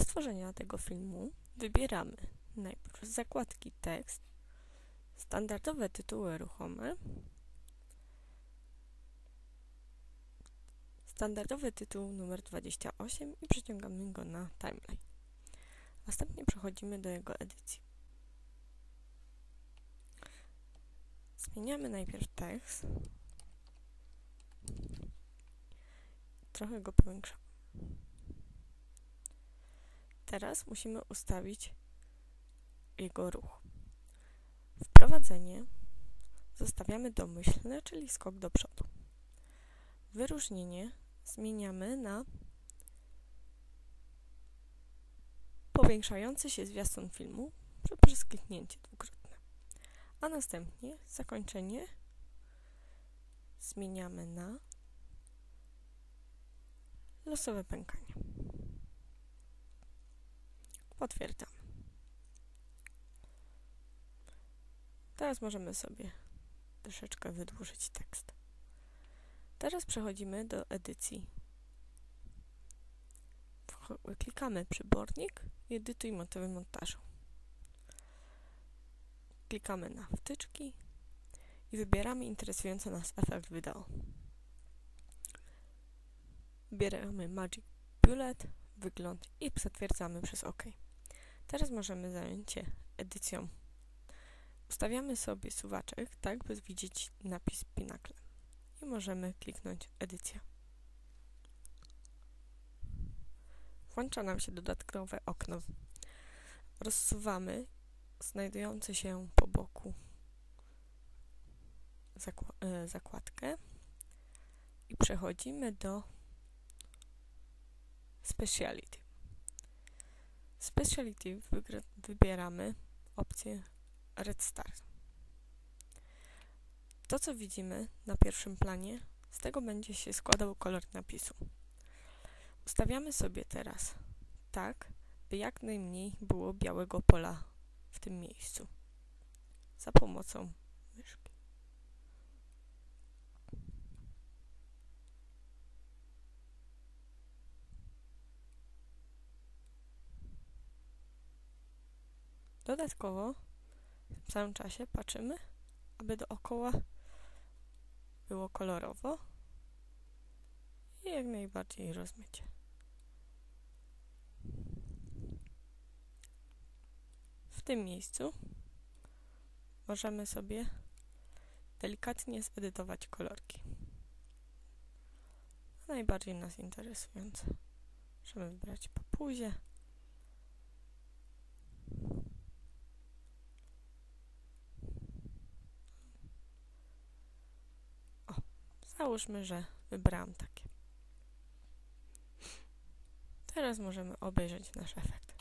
stworzenia tego filmu wybieramy najpierw z zakładki tekst, standardowe tytuły ruchome, standardowy tytuł numer 28 i przeciągamy go na timeline. Następnie przechodzimy do jego edycji. Zmieniamy najpierw tekst. Trochę go powiększamy. Teraz musimy ustawić jego ruch. Wprowadzenie zostawiamy domyślne, czyli skok do przodu. Wyróżnienie zmieniamy na powiększający się zwiastun filmu przez kliknięcie dwukrotne. A następnie zakończenie zmieniamy na losowe pękanie. Potwierdzamy. Teraz możemy sobie troszeczkę wydłużyć tekst. Teraz przechodzimy do edycji. Klikamy przybornik i edytuj motywy montażu. Klikamy na wtyczki i wybieramy interesujący nas efekt wideo. Wybieramy Magic Bullet, wygląd i zatwierdzamy przez OK. Teraz możemy zająć się edycją. Ustawiamy sobie suwaczek, tak by widzieć napis Pinnacle. I możemy kliknąć edycja. Włącza nam się dodatkowe okno. Rozsuwamy znajdujący się po boku e, zakładkę i przechodzimy do Speciality. Speciality wybieramy opcję Red Start. To, co widzimy na pierwszym planie, z tego będzie się składał kolor napisu. Ustawiamy sobie teraz tak, by jak najmniej było białego pola w tym miejscu za pomocą myszki. Dodatkowo w całym czasie patrzymy, aby dookoła było kolorowo i jak najbardziej rozmycie. W tym miejscu możemy sobie delikatnie zedytować kolorki. Najbardziej nas interesujące. Możemy wybrać papuzie. Załóżmy, że wybrałam takie. Teraz możemy obejrzeć nasz efekt.